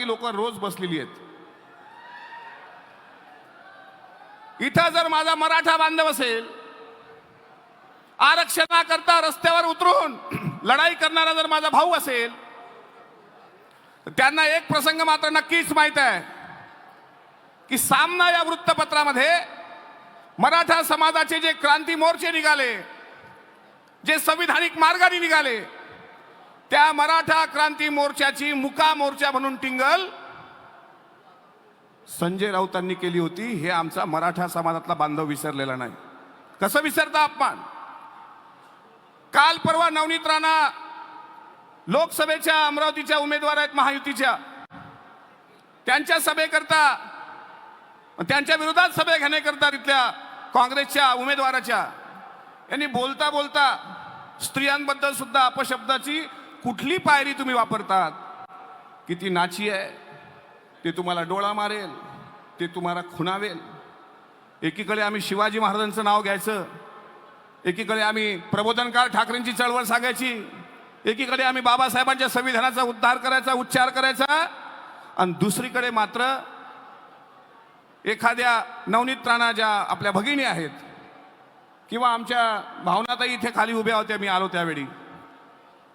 की लोक रोज बसलेली आहेत. इथं जर माझा मराठा बांधव असेल आरक्षणाकरता रस्त्यावर उतरून लढाई करणारा जर माझा भाऊ असेल त्यांना एक प्रसंग मात्र नक्कीच माहीत आहे की सामना या वृत्तपत्रामध्ये मराठा समाजाचे जे क्रांती मोर्चे निघाले जे संविधानिक मार्गाने निघाले त्या मराठा क्रांती मोर्चाची मुका मोर्चा म्हणून टिंगल संजय राऊतांनी केली होती. हे आमचा मराठा समाजातला बांधव विसरलेला नाही. कसं विसरता अपमान? काल परवा नवनीत राणा लोकसभेच्या अमरावतीच्या उमेदवार आहेत महायुतीच्या. त्यांच्या सभेकरता त्यांच्या विरोधात सभे घेण्याकरता तिथल्या काँग्रेसच्या उमेदवाराच्या. यांनी बोलता बोलता स्त्रियांबद्दल सुद्धा अपशब्दाची कुठली पायरी तुम्ही वापरतात? किती नाची आहे ते तुम्हाला डोळा मारेल ते तुम्हाला खुणावेल. एकीकडे आम्ही शिवाजी महाराजांचं नाव घ्यायचं एकीकडे आम्ही प्रबोधनकार ठाकरेंची चळवळ सांगायची एकीकडे आम्ही बाबासाहेबांच्या संविधानाचा उद्धार करायचा उच्चार करायचा आणि दुसरीकडे मात्र एखाद्या नवनीत राणा ज्या आपल्या भगिनी आहेत किंवा आमच्या भावनाताही इथे खाली उभ्या होत्या मी आलो त्यावेळी.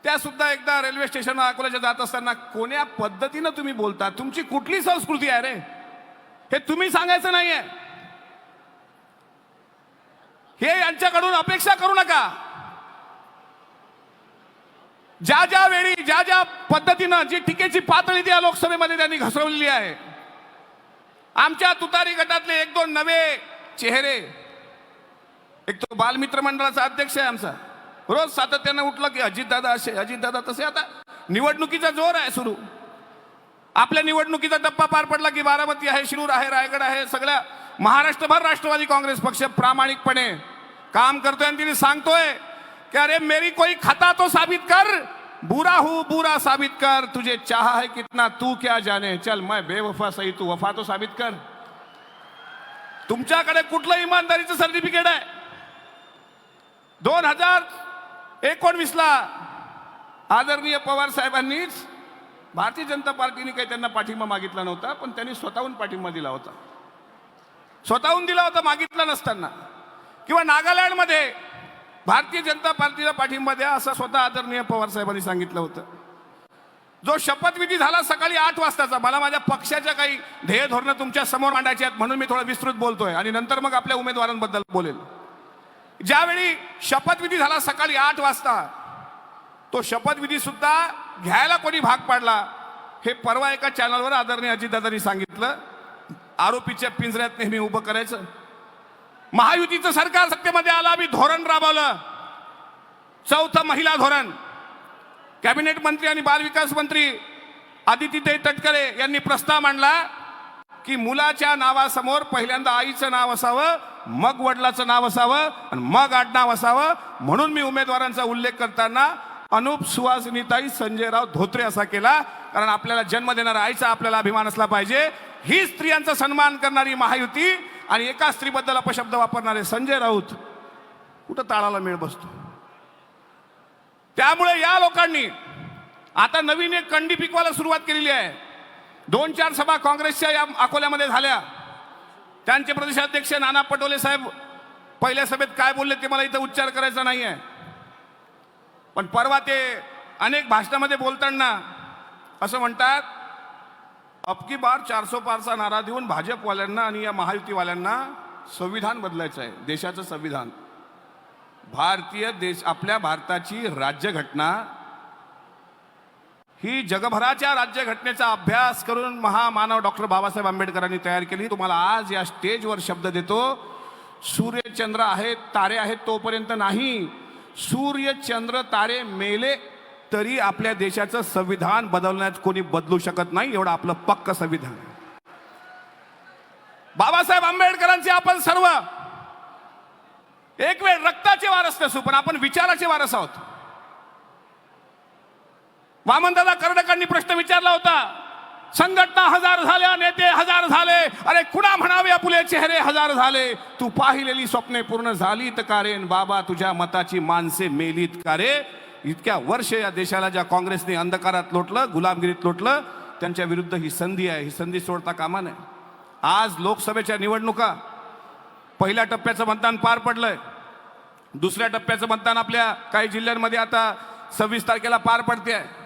त्या सुद्धा एकदा रेल्वे स्टेशनवर अकोल्याच्या जात असताना कोण्या पद्धतीनं तुम्ही बोलता? तुमची कुठली संस्कृती आहे रे? हे तुम्ही सांगायचं नाहीये. हे यांच्याकडून अपेक्षा करू नका. ज्या ज्या वेळी ज्या ज्या पद्धतीनं जी टीकेची पातळी त्या लोकसभेमध्ये त्यांनी घसरवलेली आहे आमच्या तुतारी गटातले एक दोन नवे चेहरे एक तो बालमित्र मंडळाचा अध्यक्ष आहे आमचा. रोज सातत्यानं उठलं की अजितदादा असे अजितदादा तसे. आता निवडणुकीचा जोर आहे सुरू. आपल्या निवडणुकीचा टप्पा पार पडला की बारामती आहे शिरूर आहे रायगड आहे सगळ्या महाराष्ट्रभर राष्ट्रवादी काँग्रेस पक्ष प्रामाणिकपणे काम करतोय आणि तिने सांगतोय की अरे मेरी कोई खाता तो साबित कर. बुरा हूं बुरा साबित कर. तुझे चाह है कितना तू क्या जाने? चल मैं बेवफा सही तू वफा तो साबित कर. तुमच्याकडे कुठलं इमानदारीचं सर्टिफिकेट आहे? दोन हजार एकोणवीसला आदरणीय पवार साहेबांनीच भारतीय जनता पार्टीने काही त्यांना पाठिंबा मागितला नव्हता पण त्यांनी स्वतःहून पाठिंबा दिला होता. स्वतःहून दिला होता मागितला नसताना. किंवा नागालँडमध्ये भारतीय जनता पार्टीला पाठिंबा द्या असं स्वतः आदरणीय पवार साहेबांनी सांगितलं होतं. जो शपथविधी झाला सकाळी आठ वाजताचा मला माझ्या पक्षाच्या काही ध्येय धोरणं तुमच्यासमोर मांडायची आहेत म्हणून मी थोडं विस्तृत बोलतोय आणि नंतर मग आपल्या उमेदवारांबद्दल बोलेल. ज्यावेळी शपथविधी झाला सकाळी आठ वाजता तो शपथविधी सुद्धा घ्यायला कोणी भाग पाडला हे परवा एका चॅनलवर आदरणीय अजितदादांनी सांगितलं. आरोपीच्या पिंजऱ्यात नेहमी उभं करायचं. महायुतीचं सरकार सत्तेमध्ये आलं आम्ही धोरण राबवलं. चौथं महिला धोरण. कॅबिनेट मंत्री आणि बालविकास मंत्री आदितीताई तटकरे यांनी प्रस्ताव मांडला की मुलाच्या नावासमोर पहिल्यांदा आईचं नाव असावं मग वडिलाचं नाव असावं आणि मग आडनाव असावं. म्हणून मी उमेदवारांचा उल्लेख करताना अनुप सुहासिनीताई संजयराव धोत्रे असा केला. कारण आपल्याला जन्म देणारा आईचा आपल्याला अभिमान असला पाहिजे. ही स्त्रियांचा सन्मान करणारी महायुती आणि एका स्त्रीबद्दल अपशब्द वापरणारे संजय राऊत. कुठं ताळाला मेळ बसतो? त्यामुळे या लोकांनी आता नवीन एक कंडी पिकवायला सुरुवात केलेली आहे. दोन चार सभा काँग्रेसच्या या अकोल्यामध्ये झाल्या. त्यांचे प्रदेशाध्यक्ष नाना पटोले साहेब पहिल्या सभेत काय बोलले ते मला इथं उच्चार करायचा नाही आहे पण परवा ते अनेक भाषणामध्ये बोलताना असं म्हणतात अबकी बार चारसो पारचा नारा देऊन भाजपवाल्यांना आणि या महायुतीवाल्यांना संविधान बदलायचं आहे देशाचं संविधान. भारतीय देश आपल्या भारताची राज्यघटना ही जगभराच्या राज्यघटनेचा अभ्यास करून महामानव डॉक्टर बाबासाहेब आंबेडकरांनी तयार केली. तुम्हाला आज या स्टेजवर शब्द देतो. सूर्य चंद्र आहेत तारे आहेत तोपर्यंत नाही. सूर्य चंद्र तारे मेले तरी आपल्या देशाचं संविधान बदलण्यात कोणी बदलू शकत नाही एवढं आपलं पक्क संविधान आहे. बाबासाहेब आंबेडकरांचे आपण सर्व. एक वेळ रक्ताचे वारस नसू पण आपण विचाराचे वारस आहोत. वामनदादा कर्डकांनी प्रश्न विचारला होता. संघटना हजार झाल्या नेते हजार झाले. अरे कुणा म्हणावे आपले चेहरे हजार झाले? तू पाहिलेली स्वप्ने पूर्ण झालीत का रे? बाबा तुझ्या मताची माणसे मेलीत का रे? इतक्या वर्ष या देशाला ज्या काँग्रेसने अंधकारात लोटलं गुलामगिरीत लोटलं त्यांच्या विरुद्ध ही संधी आहे. ही संधी सोडता कामा नये. आज लोकसभेच्या निवडणुका. पहिल्या टप्प्याचं मतदान पार पडलंय. दुसऱ्या टप्प्याचं मतदान आपल्या काही जिल्ह्यांमध्ये आता सव्वीस तारखेला पार पडते आहे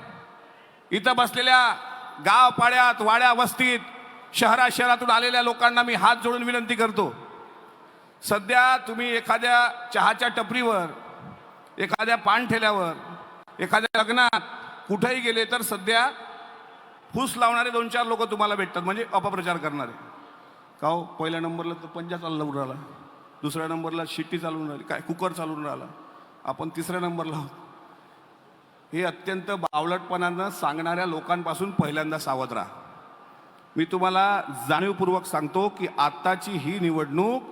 इथं बसलेल्या गाव पाड्यात वाड्या वस्तीत शहरा शहरातून आलेल्या लोकांना मी हात जोडून विनंती करतो. सध्या तुम्ही एखाद्या चहाच्या टपरीवर एखाद्या पानठेल्यावर एखाद्या लग्नात कुठेही गेले तर सध्या फूस लावणारे दोन चार लोक तुम्हाला भेटतात म्हणजे अपप्रचार करणारे. का हो? पहिल्या नंबरला तर पंजा चालून राहिला दुसऱ्या नंबरला शिट्टी चालून राहिली. काय? कुकर चालून राहिला. आपण तिसऱ्या नंबरला आहोत. हे अत्यंत बावलटपणानं सांगणाऱ्या लोकांपासून पहिल्यांदा सावध राहा. मी तुम्हाला जाणीवपूर्वक सांगतो की आत्ताची ही निवडणूक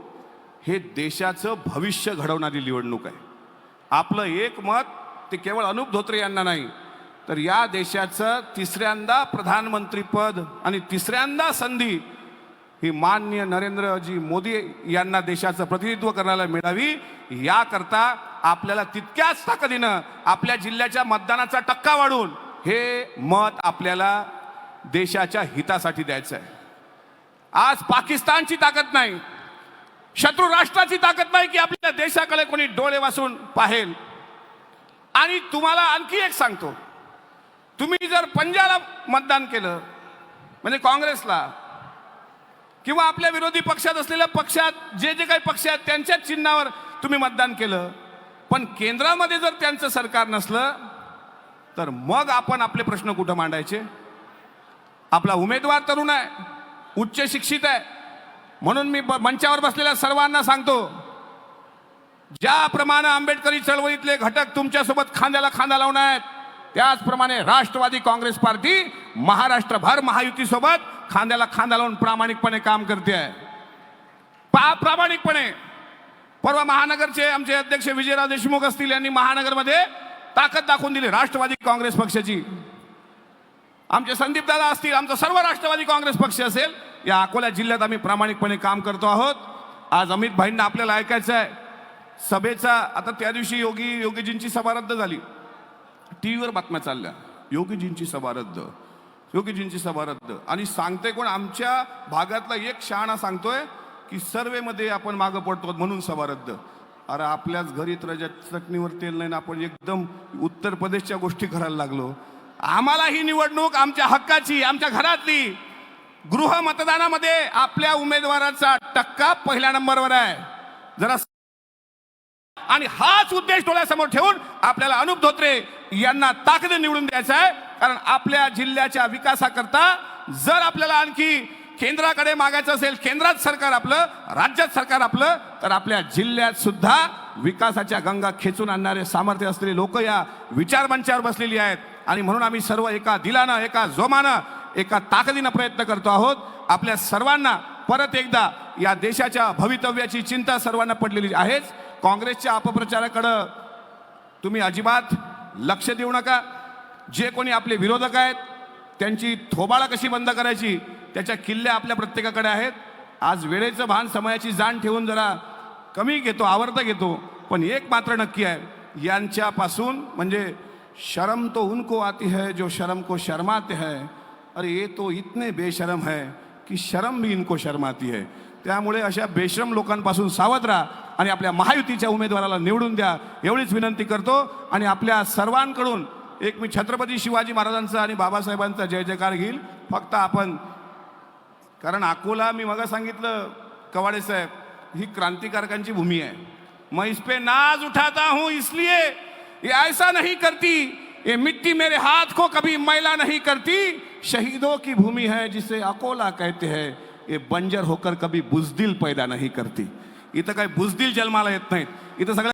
हे देशाचं भविष्य घडवणारी निवडणूक आहे. आपलं एक मत ते केवळ अनुप धोत्रे यांना नाही तर या देशाचं तिसऱ्यांदा प्रधानमंत्रीपद आणि तिसऱ्यांदा संधी ही मान्य नरेंद्रजी मोदी यांना देशाचं प्रतिनिधित्व करायला मिळावी याकरता आपल्याला तितक्याच ताकदीनं आपल्या जिल्ह्याच्या मतदानाचा टक्का वाढवून हे मत आपल्याला देशाच्या हितासाठी द्यायचं आहे. आज पाकिस्तानची ताकद नाही शत्रू राष्ट्राची ताकद नाही की आपल्या देशाकडे कोणी डोळे वासून पाहेल. आणि तुम्हाला आणखी एक सांगतो तुम्ही जर पंजाला मतदान केलं म्हणजे काँग्रेसला किंवा आपल्या विरोधी पक्षात असलेल्या पक्षात जे जे काही पक्ष आहेत त्यांच्याच चिन्हावर तुम्ही मतदान केलं. पण केंद्रामध्ये जर त्यांचं सरकार नसलं तर मग आपण आपले प्रश्न कुठं मांडायचे? आपला उमेदवार तरुण आहे उच्च शिक्षित आहे. म्हणून मी ब- मंचावर बसलेल्या सर्वांना सांगतो ज्याप्रमाणे आंबेडकरी चळवळीतले घटक तुमच्यासोबत खांद्याला खांदा लावणार आहेत त्याचप्रमाणे राष्ट्रवादी काँग्रेस पार्टी महाराष्ट्रभर महायुतीसोबत खांद्याला खांदा लावून प्रामाणिकपणे काम करते. आहे पा प्रामाणिकपणे. परवा महानगरचे आमचे अध्यक्ष विजयराव देशमुख असतील यांनी महानगरमध्ये ताकद दाखवून दिली राष्ट्रवादी काँग्रेस पक्षाची. आमचे संदीपदादा असतील आमचा सर्व राष्ट्रवादी काँग्रेस पक्ष असेल या अकोला जिल्ह्यात आम्ही प्रामाणिकपणे काम करतो आहोत. आज अमित भाईंना आपल्याला ऐकायचं आहे. सभेचा आता त्या दिवशी योगी योगीजींची सभा रद्द झाली. टी व्हीवर बातम्या चालल्या. योगीजींची सभा रद्द योगीजींची सभा रद्द. आणि सांगते कोण आमच्या भागातला एक शहाणा सांगतोय की सर्वेमध्ये आपण मागं पडतो म्हणून सभा रद्द. अरे आपल्याच घरी तर चटणीवर तेल नाही आपण एकदम उत्तर प्रदेशच्या गोष्टी करायला लागलो. आम्हाला ही निवडणूक आमच्या हक्काची आमच्या घरातली. गृह मतदानामध्ये आपल्या उमेदवाराचा टक्का पहिल्या नंबरवर आहे. जरा आणि हाच उद्देश डोळ्यासमोर ठेवून आपल्याला अनुप धोत्रे यांना ताकद निवडून द्यायचा आहे. कारण आपल्या जिल्ह्याच्या विकासाकरता जर आपल्याला आणखी केंद्राकडे मागायचं असेल केंद्रात सरकार आपलं राज्यात सरकार आपलं तर आपल्या जिल्ह्यात सुद्धा विकासाच्या गंगा खेचून आणणारे सामर्थ्य असलेले लोक या विचारमंचावर बसलेली आहेत. आणि म्हणून आम्ही सर्व एका दिलानं एका जोमानं एका ताकदीनं प्रयत्न करतो आहोत. आपल्या सर्वांना परत एकदा या देशाच्या भवितव्याची चिंता सर्वांना पडलेली आहेच. काँग्रेसच्या अपप्रचाराकडं तुम्ही अजिबात लक्ष देऊ नका. जे कोणी आपले विरोधक आहेत त्यांची थोबाळा कशी बंद करायची त्याच्या किल्ल्या आपल्या प्रत्येकाकडे आहेत. आज वेळेचं भान समयाची जाण ठेवून जरा कमी घेतो आवर्त घेतो पण एक मात्र नक्की आहे. यांच्यापासून म्हणजे शरम तो उनको आती है जो शरम को शर्माते है. अरे ये तो इतने बेशरम है. की शरम भी इनको शरमाती है। त्यामुळे अशा बेश्रम लोकांपासून सावध राहा आणि आपल्या महायुतीच्या उमेदवाराला निवडून द्या. एवढीच विनंती करतो आणि आपल्या सर्वांकडून एक मी छत्रपती शिवाजी महाराजांचा आणि बाबासाहेबांचा जय जयकार घेईल. फक्त आपण कारण अकोला मी मग सांगितलं कवाडे साहेब ही क्रांतिकारकांची भूमी आहे. मैं इस पे नाज उठाता हूं इसलिए ये ऐसा नहीं करती ये मिट्टी मेरे हाथ को कभी मैला नहीं करती शहीदों की भूमि है जिसे अकोला कहते हैं ये बंजर होकर कभी बुजदिल पैदा नहीं करती। इथं काही बुजदिल जन्माला येत नाहीत इथं सगळ्या